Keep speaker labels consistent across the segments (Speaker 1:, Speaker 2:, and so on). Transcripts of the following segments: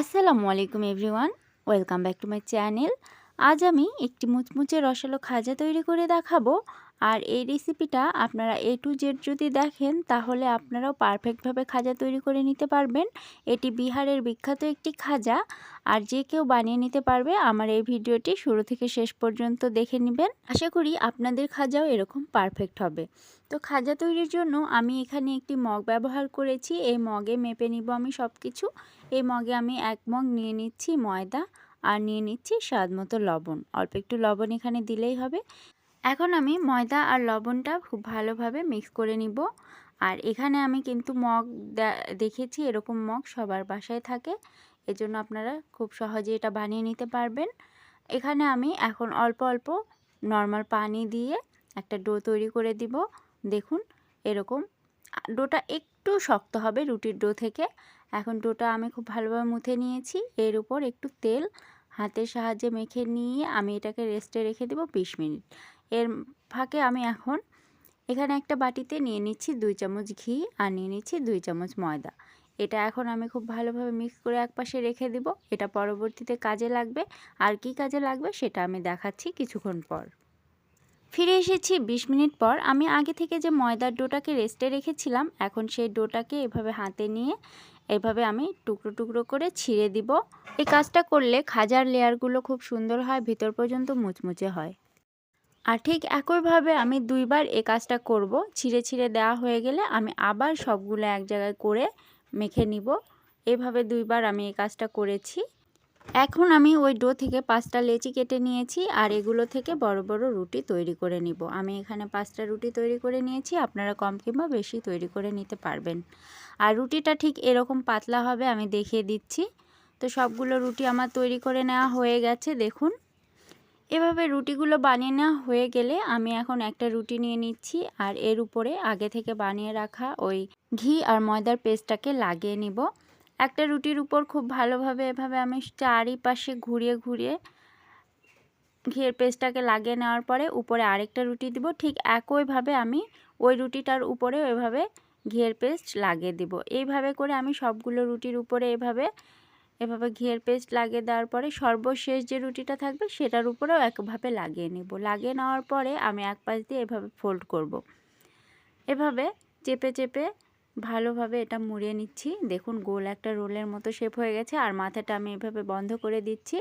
Speaker 1: আসসালামু আলাইকুম everyone, welcome back to my channel. আজ আমি একটি মুচমুচে রসালো খাজা তৈরি করে দেখাবো। আর এই রেসিপিটা আপনারা এ টু জেড যদি দেখেন, তাহলে আপনারাও পারফেক্টভাবে খাজা তৈরি করে নিতে পারবেন। এটি বিহারের বিখ্যাত একটি খাজা। আর যে কেউ বানিয়ে নিতে পারবে, আমার এই ভিডিওটি শুরু থেকে শেষ পর্যন্ত দেখে নেবেন। আশা করি আপনাদের খাজাও এরকম পারফেক্ট হবে। তো খাজা তৈরির জন্য আমি এখানে একটি মগ ব্যবহার করেছি। এই মগে মেপে নিব আমি সব কিছু এই মগে আমি এক মগ নিয়ে নিচ্ছি ময়দা আর নিয়ে নিচ্ছি স্বাদ মতো লবণ। অল্প একটু লবণ এখানে দিলেই হবে। এখন আমি ময়দা আর লবণটা খুব ভালোভাবে মিক্স করে নিব। আর এখানে আমি কিন্তু মগ দেখেছি এরকম মগ সবার বাসায় থাকে। এজন্য আপনারা খুব সহজে এটা বানিয়ে নিতে পারবেন। এখানে আমি এখন অল্প অল্প নর্মাল পানি দিয়ে একটা ডো তৈরি করে দিব। দেখুন এরকম, ডোটা একটু শক্ত হবে রুটির ডো থেকে। এখন ডোটা আমি খুব ভালোভাবে মুথে নিয়েছি। এর উপর একটু তেল হাতের সাহায্যে মেখে নিয়ে আমি এটাকে রেস্টে রেখে দেবো বিশ মিনিট। এর ফাঁকে আমি এখন এখানে একটা বাটিতে নিয়ে নিচ্ছি দুই চামচ ঘি আর নিয়ে নিচ্ছি দুই চামচ ময়দা। এটা এখন আমি খুব ভালোভাবে মিক্স করে একপাশে রেখে দিব। এটা পরবর্তীতে কাজে লাগবে। আর কি কাজে লাগবে সেটা আমি দেখাচ্ছি কিছুক্ষণ পর। ফিরে এসেছি ২০ মিনিট পর। আমি আগে থেকে যে ময়দার ডোটাকে রেস্টে রেখেছিলাম, এখন সেই ডোটাকে এভাবে হাতে নিয়ে এভাবে আমি টুকরো টুকরো করে ছিঁড়ে দিব। এই কাজটা করলে খাজার লেয়ারগুলো খুব সুন্দর হয়, ভিতর পর্যন্ত মুচমুচে হয়। আর ঠিক একইভাবে আমি দুইবার এ কাজটা করব। ছিঁড়ে ছিঁড়ে দেওয়া হয়ে গেলে আমি আবার সবগুলো এক জায়গায় করে মেখে নিব। এভাবে দুইবার আমি এই কাজটা করেছি। এখন আমি ওই ডো থেকে পাঁচটা লেচি কেটে নিয়েছি আর এগুলো থেকে বড় বড় রুটি তৈরি করে নিব। আমি এখানে পাঁচটা রুটি তৈরি করে নিয়েছি, আপনারা কম কিংবা বেশি তৈরি করে নিতে পারবেন। আর রুটিটা ঠিক এরকম পাতলা হবে আমি দেখিয়ে দিচ্ছি। তো সবগুলো রুটি আমার তৈরি করে নেওয়া হয়ে গেছে, দেখুন। এভাবে রুটিগুলো বানিয়ে নেওয়া হয়ে গেলে আমি এখন একটা রুটি নিয়ে নিচ্ছি আর এর উপরে আগে থেকে বানিয়ে রাখা ওই ঘি আর ময়দার পেস্টটাকে লাগিয়ে নিব। একটা রুটির উপর খুব ভালোভাবে এভাবে আমি চারিপাশে ঘুরিয়ে ঘুরিয়ে ঘিয়ের পেস্টটাকে লাগিয়ে নেওয়ার পরে উপরে আরেকটা রুটি দিব। ঠিক একইভাবে আমি ওই রুটিটার উপরে এভাবে ঘিয়ের পেস্ট লাগিয়ে দিব। এইভাবে করে আমি সবগুলো রুটির উপরে এভাবে এভাবে ঘিয়ের পেস্ট লাগিয়ে দেওয়ার পরে সর্বশেষ যে রুটিটা থাকবে সেটার উপরেও একভাবে লাগিয়ে নেব। লাগিয়ে নেওয়ার পরে আমি এক পাশ দিয়ে এভাবে ফোল্ড করব। এভাবে চেপে চেপে ভালোভাবে এটা মুড়িয়ে নিচ্ছি। দেখুন গোল একটা রোলের মতো শেপ হয়ে গেছে আর মাথাটা আমি এভাবে বন্ধ করে দিচ্ছি।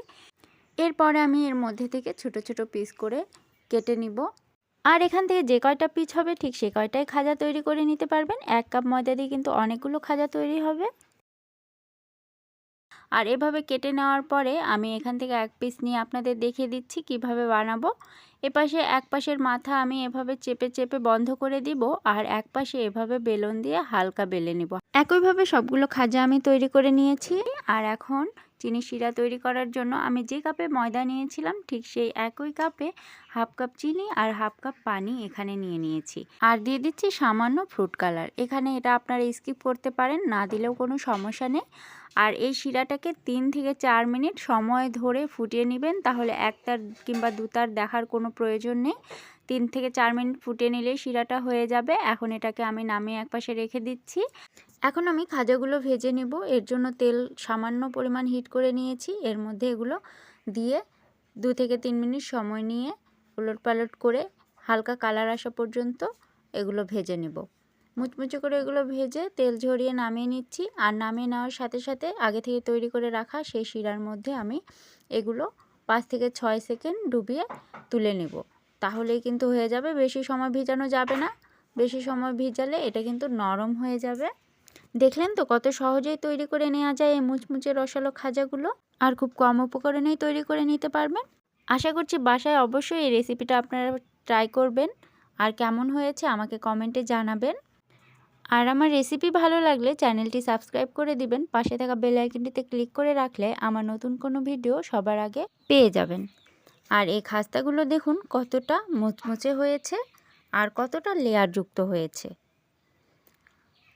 Speaker 1: এরপরে আমি এর মধ্যে থেকে ছোট ছোট পিস করে কেটে নিব। আর এখান থেকে যে কয়টা পিস হবে ঠিক সে কয়টাই খাজা তৈরি করে নিতে পারবেন? এক কাপ ময়দা দিয়ে কিন্তু অনেকগুলো খাজা তৈরি হবে। আর এভাবে কেটে নেওয়ার পরে আমি এখান থেকে এক পিস নিয়ে আপনাদের দেখিয়ে দিচ্ছি কীভাবে বানাবো। এপাশে এক পাশের মাথা আমি এভাবে চেপে চেপে বন্ধ করে দিব আর এক পাশে এভাবে বেলন দিয়ে হালকা বেলে নিব। একইভাবে সবগুলো খাজা আমি তৈরি করে নিয়েছি। আর এখন চিনি শিরা তৈরি করার জন্য আমি যে কাপে ময়দা নিয়েছিলাম, ঠিক সেই একই কাপে হাফ কাপ চিনি আর হাফ কাপ পানি এখানে নিয়ে নিয়েছি। আর দিয়ে দিচ্ছি সামান্য ফ্রুট কালার এখানে এটা আপনারা স্কিপ করতে পারেন, না দিলেও কোনো সমস্যা নেই। আর এই শিরাটাকে তিন থেকে চার মিনিট সময় ধরে ফুটিয়ে নেবেন, তাহলে একটার কিংবা দুটার দেখার কোনো প্রয়োজন নেই। তিন থেকে চার মিনিট ফুটিয়ে নিলেই শিরাটা হয়ে যাবে। এখন এটাকে আমি নামিয়ে একপাশে রেখে দিচ্ছি। এখন আমি খাজাগুলো ভেজে নেব। এর জন্য তেল সামান্য পরিমাণ হিট করে নিয়েছি। এর মধ্যে এগুলো দিয়ে দু থেকে তিন মিনিট সময় নিয়ে উলট পালট করে হালকা কালার আসা পর্যন্ত এগুলো ভেজে নেব। মুচমুচে করে এগুলো ভেজে তেল ঝরিয়ে নামিয়ে নিচ্ছি। আর নামিয়ে নেওয়ার সাথে সাথে আগে থেকে তৈরি করে রাখা সেই শিরার মধ্যে আমি এগুলো পাঁচ থেকে ছয় সেকেন্ড ডুবিয়ে তুলে নেব। তাহলেই কিন্তু হয়ে যাবে। বেশি সময় ভিজানো যাবে না। বেশি সময় ভিজালে এটা কিন্তু নরম হয়ে যাবে। দেখলেন তো কত সহজেই তৈরি করে নেওয়া যায় এই মুচমুচে রসালো খাজাগুলো? আর খুব কম উপকরণেই তৈরি করে নিতে পারবেন? আশা করছি বাসায় অবশ্যই এই রেসিপিটা আপনারা ট্রাই করবেন। আর কেমন হয়েছে আমাকে কমেন্টে জানাবেন। আর আমার রেসিপি ভালো লাগলে চ্যানেলটি সাবস্ক্রাইব করে দিবেন। পাশে থাকা বেল আইকনটিতে ক্লিক করে রাখলে আমার নতুন কোনো ভিডিও সবার আগে পেয়ে যাবেন। আর এই খাস্তাগুলো দেখুন কতটা মুচমুচে হয়েছে আর কতটা লেয়ারযুক্ত হয়েছে।